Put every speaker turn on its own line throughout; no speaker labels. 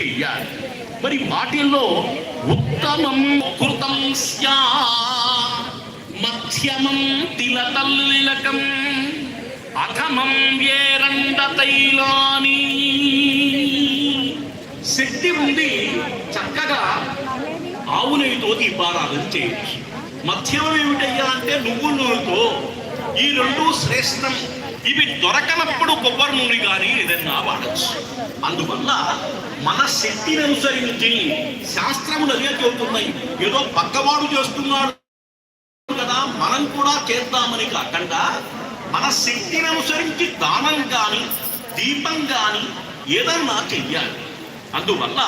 చెయ్యాలి. మరి వాటిల్లో ఉత్తమం కృతం స్యా మధ్యమం తిలతల్లిలకం అథమం వేరండ తైలాని. శక్తి ఉంది చక్కగా ఆవు నెయ్యితో దీపారాధన చేయొచ్చు. మధ్యమం ఏమిటయ్యా అంటే నువ్వు నూనెతో ఈ రెండు శ్రేష్టం ఇవి దొరకనప్పుడు కొబ్బరి నూనె కానీ ఏదైనా వాడచ్చు. అందువల్ల మన శక్తిని అనుసరించి శాస్త్రములు అదే చెబుతున్నాయి. ఏదో పక్కవాడు చేస్తున్నాడు కదా మనం కూడా చేద్దామని కాకుండా మన శక్తిని అనుసరించి దానం కానీ దీపం కానీ ఏదన్నా చెయ్యాలి. అందువల్ల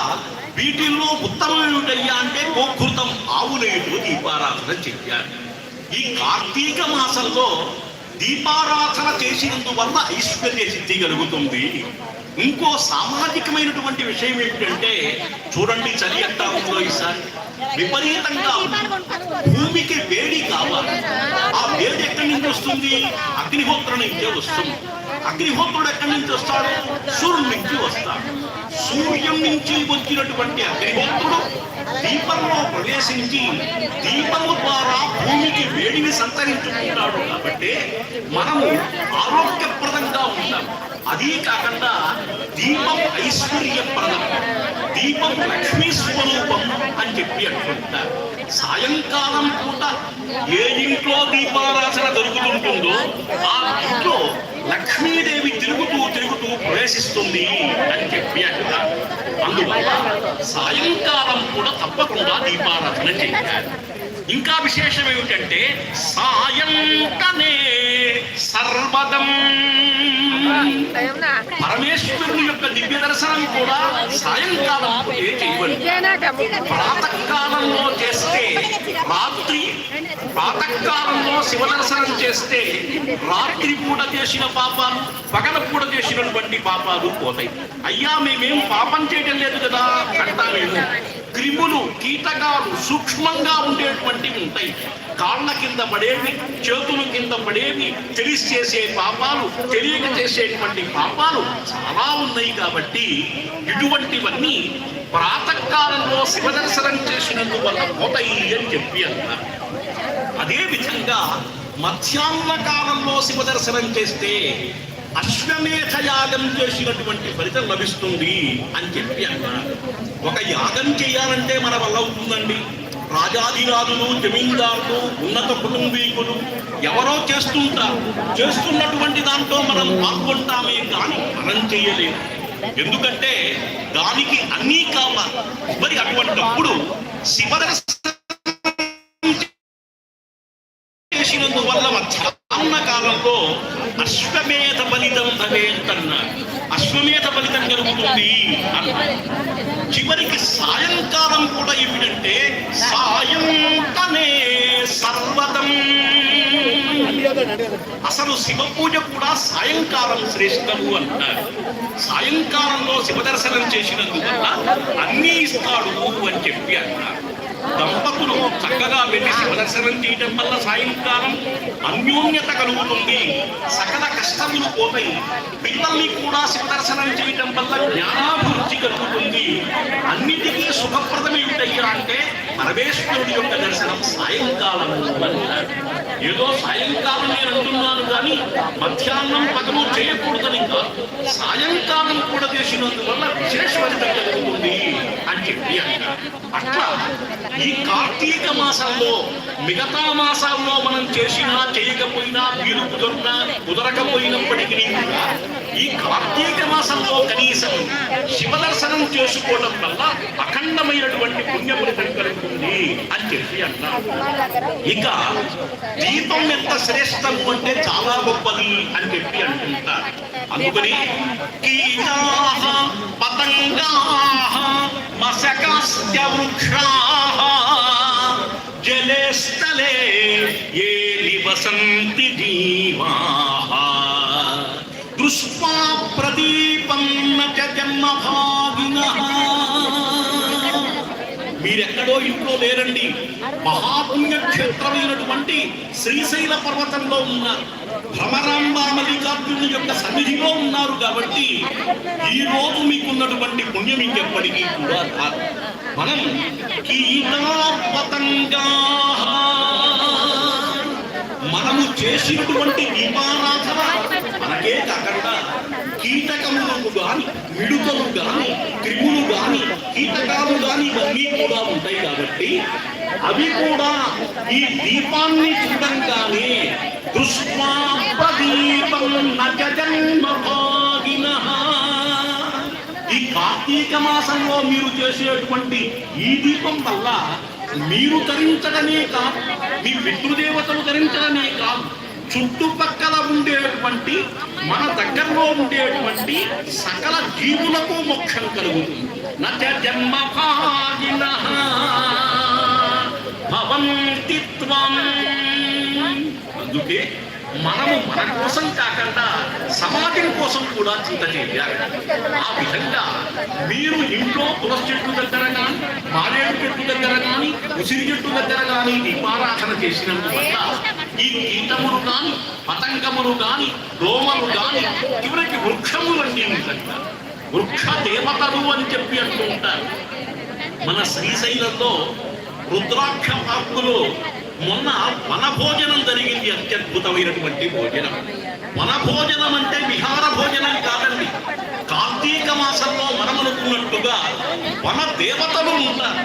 వీటిల్లో ఉత్తమం ఏమిటయ్యా అంటే గోకృతం ఆవు దీపారాధన చెయ్యాలి. ఈ కార్తీక మాసంలో దీపారాధన చేసినందువల్ల ఐశ్వర్య సిద్ధి కలుగుతుంది. ఇంకో సామాజికమైనటువంటి విషయం ఏమిటంటే చూడండి చలి ఎంత ఉందో ఈసారి. విపరీతంగా భూమికి వేడి కావాలి. ఆ వేడి ఎక్కడి నుంచి వస్తుంది? అగ్నిహోత్ర నుంచే వస్తుంది. అగ్నిహోత్రుడు ఎక్కడి నుంచి వస్తాడు? సూర్యుడి నుంచి వస్తాడు. సూర్యం నుంచి వచ్చినటువంటి అగ్నిహోత్రుడు దీపంలో ప్రవేశించి దీపము ద్వారా భూమికి వేడిని సంతరించుకుంటాడు కాబట్టి మనము ఆరోగ్యప్రదంగా ఉంటాం అదీ కాకుండా దీపం ఐశ్వర్యప్రదం. దీపం లక్ష్మీ స్వరూపం అని చెప్పి అంటుంటారు సాయంకాలం పూట ఏ ఇంట్లో దీపారాధన జరుగుతుంటుందో ఆ ఇంట్లో లక్ష్మీదేవి తిరుగుతూ తిరుగుతూ ప్రవేశిస్తుంది అని చెప్పి అంటారు అందువల్ల సాయంకాలం కూడా తప్పకుండా దీపారాధన చేయాలి. ఇంకా విశేషం ఏమిటంటే సాయంకనే సర్వదం పరమేశ్వరుని యొక్క దివ్య దర్శనం కూడా సాయంకాలం ప్రాతకాలంలో చేస్తే రాత్రి ప్రాతకాలంలో శివ దర్శనం చేస్తే రాత్రి పూట చేసిన పాపాలు పగల పూట చేసినటువంటి పాపాలు పోతాయి. అయ్యా మేమేం పాపం చేయడం లేదు కదా? అంటామేమో క్రిములు కీటకాలు సూక్ష్మంగా ఉండేటువంటివి ఉంటాయి. కాళ్ళ కింద పడేవి చేతుల కింద పడేవి తెలిసి చేసే పాపాలు తెలియక చేసేటువంటి పాపాలు చాలా ఉన్నాయి కాబట్టి ఇటువంటివన్నీ ప్రాతకాలంలో శివదర్శనం చేసినందువల్ల పోతాయి అని చెప్పి అన్నారు అదే విధంగా మధ్యాహ్న కాలంలో శివదర్శనం చేస్తే అశ్వమేధ యాగం చేసినటువంటి ఫలితం లభిస్తుంది అని చెప్పి అన్నారు. ఒక యాగం చేయాలంటే మన వల్ల అవుతుందండి. రాజాధిరాజులు జమీందారులు ఉన్నత కుటుంబీకులు ఎవరో చేస్తుంటారు. చేస్తున్నటువంటి దాంట్లో మనం పాల్గొంటామే కానీ మనం చేయలేము ఎందుకంటే దానికి అన్నీ కావాలి. మరి అటువంటప్పుడు శివదర్శనం చేసినందువల్ల మధ్యాహ్న కాలంలో అశ్వమేధ ఫలితం భవేంతన్నారు అశ్వమేధ ఫలితం కలుగుతుంది అన్నారు చివరికి సాయంకాలం కూడా ఏమిటంటే సాయంకనే సర్వతం అసలు శివ పూజ కూడా సాయంకాలం శ్రేష్టము అంటారు. సాయంకాలంలో శివ దర్శనం చేసినందువల్ల అన్నీ ఇస్తాడు అని చెప్పి అన్నారు. దంపతులు చక్కగా వెళ్ళి శివదర్శనం చేయటం వల్ల సాయంకాలం అన్యోన్యత కలుగుతుంది. సకల కష్టములు పోతాయి. పిల్లల్ని కూడా శివదర్శనం చేయటం వల్ల జ్ఞానాభివృద్ధి కలుగుతుంది. అన్నిటికీ శుభప్రదమేమిటయ్యా అంటే పరమేశ్వరుడి యొక్క దర్శనం. సాయంకాలం ఏదో సాయంకాలం నేను అంటున్నాను కానీ మధ్యాహ్నం పగలు చేయకూడదని కాదు. సాయంకాలం కూడా చేసినందువల్ల విశేష ఫలితం కలుగుతుంది అని చెప్పి అట్లా ఈ కార్తీక మాసంలో మిగతా మాసాల్లో మనం చేసినా చేయకపోయినా వీరు కుదరనా కుదరకపోయినప్పటికీ కూడా ఈ కార్తీక మాసంలో కనీసం శివ దర్శనం చేసుకోవడం వల్ల అఖండమైనటువంటి పుణ్య ఫలితం కలుగుతుంది అని చెప్పి అన్నారు. ఇక దీపం ఎంత శ్రేష్టము అంటే చాలా గొప్పది అని చెప్పి అంటుంటారు అందుకని కీటాహ పతంగాహ మశకాస్య వృక్షాహ జలే స్థలే ఏ నివసంతి జీవాహ. దృష్ట్వా ప్రదీపం చ జన్మభాగినః. మీరెక్కడో ఇంట్లో లేరండి. మహాపుణ్యక్షేత్రమైనటువంటి శ్రీశైల పర్వతంలో ఉన్నారు భ్రమరాంబ మల్లికార్జునుని యొక్క సన్నిధిలో ఉన్నారు కాబట్టి ఈ రోజు మీకున్నటువంటి పుణ్యం ఇంకెప్పటికీ కూడా కాదు మనం కీటాపతంగా మనము చేసినటువంటి దీపారాధన మనకే కాకుండా కీటకములు గాని మిడుతలు గాని క్రిములు గాని కూడా ఉంటాయి కాబట్టి అవి కూడా ఈ దీపాన్ని చూడంగానే దృష్ట్వా ప్రదీపం నజ ఈ కార్తీక మాసంలో మీరు చేసేటువంటి ఈ దీపం వల్ల మీరు ధరించడమే కాదు మీ పితృదేవతలు ధరించడమే కాదు చుట్టుపక్కల ఉండేటువంటి మన దగ్గరలో ఉండేటువంటి సకల జీవులకు మోక్షం కలుగుతుంది. నచ భవంతి అందుకే మనము మన కోసం కాకుండా సమాజం కోసం కూడా చింత చేయాలి. ఆ విధంగా మీరు ఇంట్లో తులసి చెట్టు దగ్గర కానీ మారేడు చెట్టు దగ్గర కానీ ఉసిరి చెట్టు దగ్గర కానీ దీపారాధన చేసినందువల్ల ఈ కీటములు కానీ పతంగములు కానీ దోమలు కానీ చివరికి వృక్షములన్నీ ఉంటాయి వృక్ష దేవతలు అని చెప్పి అంటూ ఉంటారు. మన శ్రీశైలంలో రుద్రాక్ష పార్కులో మొన్న వనభోజనం జరిగింది అత్యద్భుతమైనటువంటి భోజనం. వనభోజనం అంటే విహార భోజనం కాదండి. కార్తీక మాసంలో మనమనుకున్నట్టుగా వన దేవతలు ఉంటారు.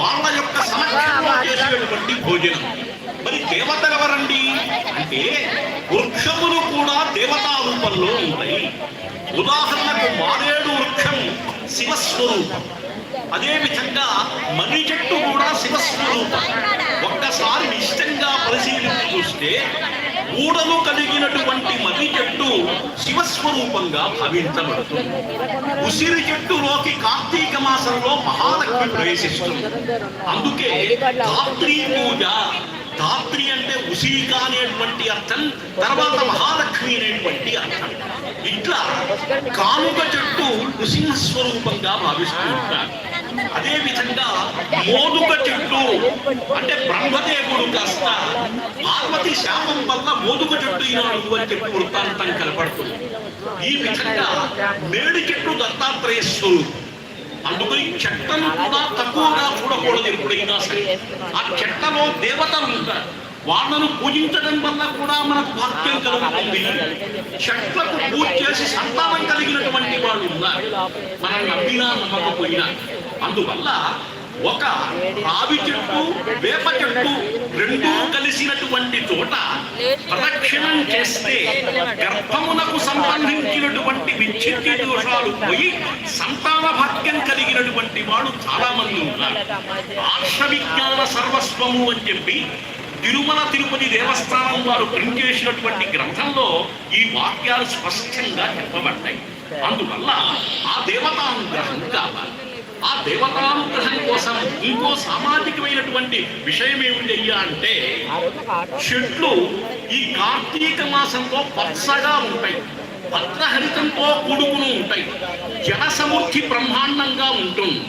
వాళ్ళ యొక్క సమక్షంలో చేసేటువంటి భోజనం. మరి దేవతలు ఎవరండి? అంటే వృక్షములు కూడా దేవతా రూపంలో ఉంటాయి. ఉదాహరణకు మారేడు వృక్షం శివస్వరూపం. అదే విధంగా మర్రి చెట్టు కూడా శివస్వరూపం. ఒక్కసారి నిశ్చితంగా పరిశీలించి చూస్తే ఊడలు కలిగినటువంటి మర్రి చెట్టు శివస్వరూపంగా భావించబడుతుంది. ఉసిరి చెట్టులోకి కార్తీక మాసంలో మహాలక్ష్మి ప్రవేశిస్తుంది. అందుకే ధాత్రి పూజ ధాత్రి అంటే ఉసిరిక అనేటువంటి అర్థం తర్వాత మహాలక్ష్మి అనేటువంటి అర్థం. ఇట్లా కానుక చెట్టు నృసింహ స్వరూపంగా భావిస్తూ ఉంటారు. అదే విధంగా మోదుక చెట్టు అంటే బ్రహ్మదేవుడు కాస్త పార్వతి శాపం వల్ల మోదుక చెట్టు ఈనాడు అని చెప్పి వృత్తాంతం కనపడుతుంది. ఈ విధంగా మేడి చెట్టు దత్తాత్రేయ స్వరూపం. అందుకని చెట్టను కూడా తక్కువగా చూడకూడదు ఎప్పుడైనా సరే. ఆ చెట్టలో దేవతలు ఉంటారు. వాళ్ళను పూజించడం వల్ల కూడా మనకు భాగ్యం కలుగుతుంది. చెట్లకు పూజ చేసి సంతానం కలిగినటువంటి వాళ్ళు ఉన్నారు. మనం నమ్మినా నమ్మకపోయినా. అందువల్ల ఒక రావి చెట్టు వేప చెట్టు రెండూ కలిసినటువంటి చోట ప్రదక్షిణం చేస్తే గర్భమునకు సంబంధించినటువంటి విచ్ఛిత్తి దోషాలు పోయి సంతాన భాగ్యం కలిగినటువంటి వాడు చాలా మంది ఉన్నారు. ఆర్ష విజ్ఞాన సర్వస్వము అని చెప్పి తిరుమల తిరుపతి దేవస్థానం వారు ప్రింట్ చేసినటువంటి గ్రంథంలో ఈ వాక్యాలు స్పష్టంగా చెప్పబడ్డాయి. అందువల్ల ఆ దేవతానుగ్రహం కావాలి. దేవతానుగ్రహం కోసం ఇంకో సామాజికమైనటువంటి విషయం ఏమిటి అయ్యా అంటే చెట్లు ఈ కార్తీక మాసంలో పచ్చగా ఉంటాయి. పత్రహరితంతో కూడుకుని ఉంటాయి. జన బ్రహ్మాండంగా ఉంటుంది.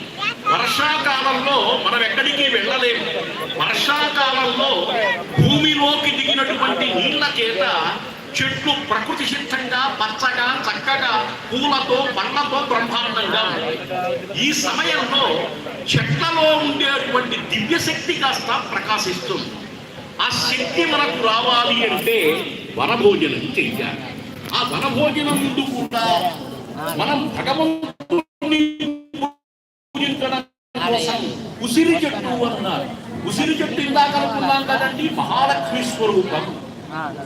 వర్షాకాలంలో మనం ఎక్కడికి వెళ్ళలేము. వర్షాకాలంలో భూమిలోకి దిగినటువంటి నీళ్ళ చేత చెట్లు ప్రకృతి సిద్ధంగా పచ్చగా చక్కగా పూలతో పండ్లతో బ్రహ్మాండంగా ఈ సమయంలో చెట్లలో ఉండేటువంటి దివ్య శక్తి కాస్త ప్రకాశిస్తుంది. ఆ శక్తి మనకు రావాలి అంటే వనభోజనం చెయ్యాలి ఆ వనభోజనం ముందు కూడా మనం భగవంతుని పూజించడం కోసం ఉసిరి చెట్టు అన్నారు. ఉసిరి చెట్టు ఇందాక అనుకున్నాం కదండి మహాలక్ష్మి స్వరూపం.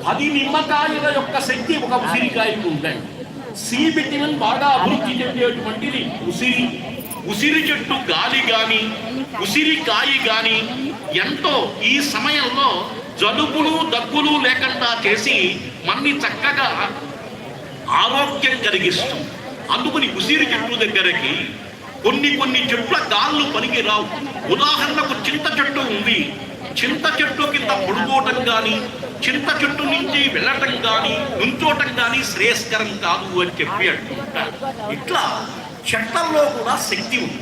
పది నిమ్మకాయల యొక్క శక్తి ఒక ఉసిరికాయకు ఉంటాయి సి విటమిన్ బాగా అభివృద్ధి చెందేటువంటిది ఉసిరి. ఉసిరి చెట్టు గాలి గాని ఉసిరికాయ గాని ఎంతో ఈ సమయంలో జలుబులు దగ్గులు లేకుండా చేసి మన్ని చక్కగా ఆరోగ్యం కలిగిస్తుంది. అందుకని ఉసిరి చెట్టు దగ్గరకి కొన్ని కొన్ని చెట్ల గాళ్ళు పనికి రావు ఉదాహరణకు చింత చెట్టు ఉంది. చింత చెట్టు కింద పడుకోవటం కానీ చింత చెట్టు నుంచి వెళ్ళటం కానీ నుంచోటం కానీ శ్రేయస్కరం కాదు అని చెప్పి అంటుంటారు. ఇట్లా చెట్లలో కూడా శక్తి ఉంది.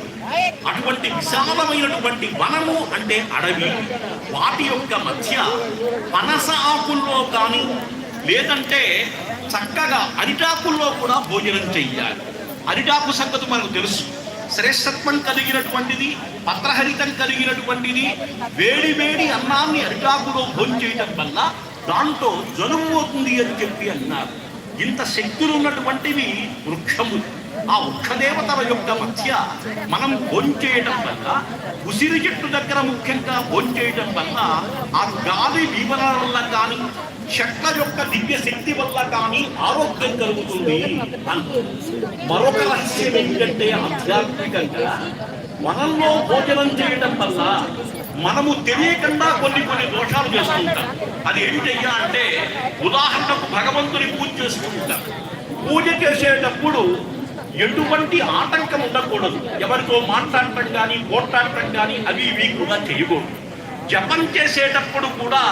అటువంటి విశాలమైనటువంటి వనము అంటే అడవి. వాటి యొక్క మధ్య పనస ఆకుల్లో కానీ లేదంటే చక్కగా అరిటాకుల్లో కూడా భోజనం చెయ్యాలి. అరిటాకు సంగతి మనకు తెలుసు. శ్రేష్టత్వం కలిగినటువంటిది పత్రహరితం కలిగినటువంటిది వేడి వేడి అన్నాన్ని అరిటాకులో భోంచేయటం వల్ల దాంతో జలుబు అవుతుంది అని చెప్పి అన్నారు. ఇంత శక్తులు ఉన్నటువంటివి వృక్షము ఆ వృక్షదేవతల యొక్క మధ్య మనం భోంచేయటం వల్ల ఉసిరి చెట్టు దగ్గర ముఖ్యంగా భోంచేయటం వల్ల ఆ గాలి వివరాల వల్ల కానీ చెట్ల యొక్క దివ్య శక్తి వల్ల కానీ ఆరోగ్యం కలుగుతుంది మరొక రహస్యం ఏంటంటే ఆధ్యాత్మికంగా మనల్లో భోజనం చేయడం వల్ల మనము తెలియకుండా కొన్ని కొన్ని దోషాలు చేస్తుంటాం. అది ఏంటయ్యా అంటే ఉదాహరణకు భగవంతుని పూజ చేసుకుంటాం పూజ చేసేటప్పుడు ఎటువంటి ఆటంకం ఉండకూడదు. ఎవరితో మాట్లాడటం కానీ పోట్లాడటం కానీ అవి ఇవి కూడా చేయకూడదు. జపం చేసేటప్పుడు కూడా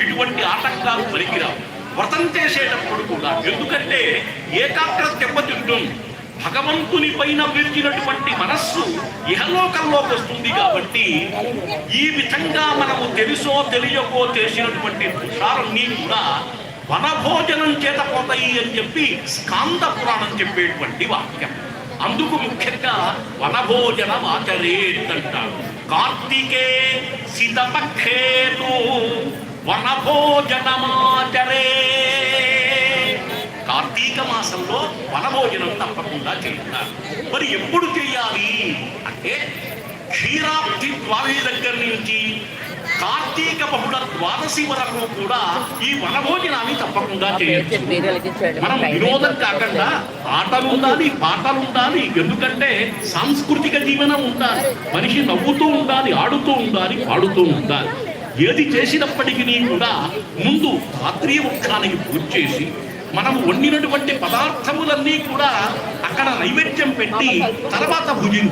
ఇటువంటి ఆటంకాలు పనికిరావు. వ్రతం చేసేటప్పుడు కూడా. ఎందుకంటే ఏకాగ్రత దెబ్బతింటుంది భగవంతుని పైన విరిచినటువంటి మనస్సు ఇహలోకంలోకి వస్తుంది కాబట్టి ఈ విధంగా మనము తెలుసో తెలియకో చేసినటువంటి దోషాలన్నీ కూడా వనభోజనం చేత పోతాయి అని చెప్పి స్కాంద పురాణం చెప్పేటువంటి వాక్యం. అందుకు ముఖ్యంగా వనభోజనం వాచరేత్ కార్తీకే శితపక్షేతు వనభోజనమాచరే. కార్తీక మాసంలో వనభోజనం తప్పకుండా చేస్తారు. మరి ఎప్పుడు చేయాలి? అంటే క్షీరాబ్ది ద్వారి దగ్గర నుంచి కార్తీక బహుళ ద్వాదశి వరకు కూడా ఈ వనభోజనాన్ని తప్పకుండా చేయొచ్చు. మనం వినోదం కాకుండా ఆటలు ఉండాలి పాటలు ఉండాలి. ఎందుకంటే సాంస్కృతిక జీవనం ఉండాలి. మనిషి నవ్వుతూ ఉండాలి ఆడుతూ ఉండాలి పాడుతూ ఉండాలి. ఏది చేసినప్పటికీ కూడా ముందు రాత్రి వృక్షానికి పూజ చేసి మనం వండినటువంటి పదార్థములన్నీ కూడా అక్కడ నైవేద్యం పెట్టి తర్వాత భుజించాలి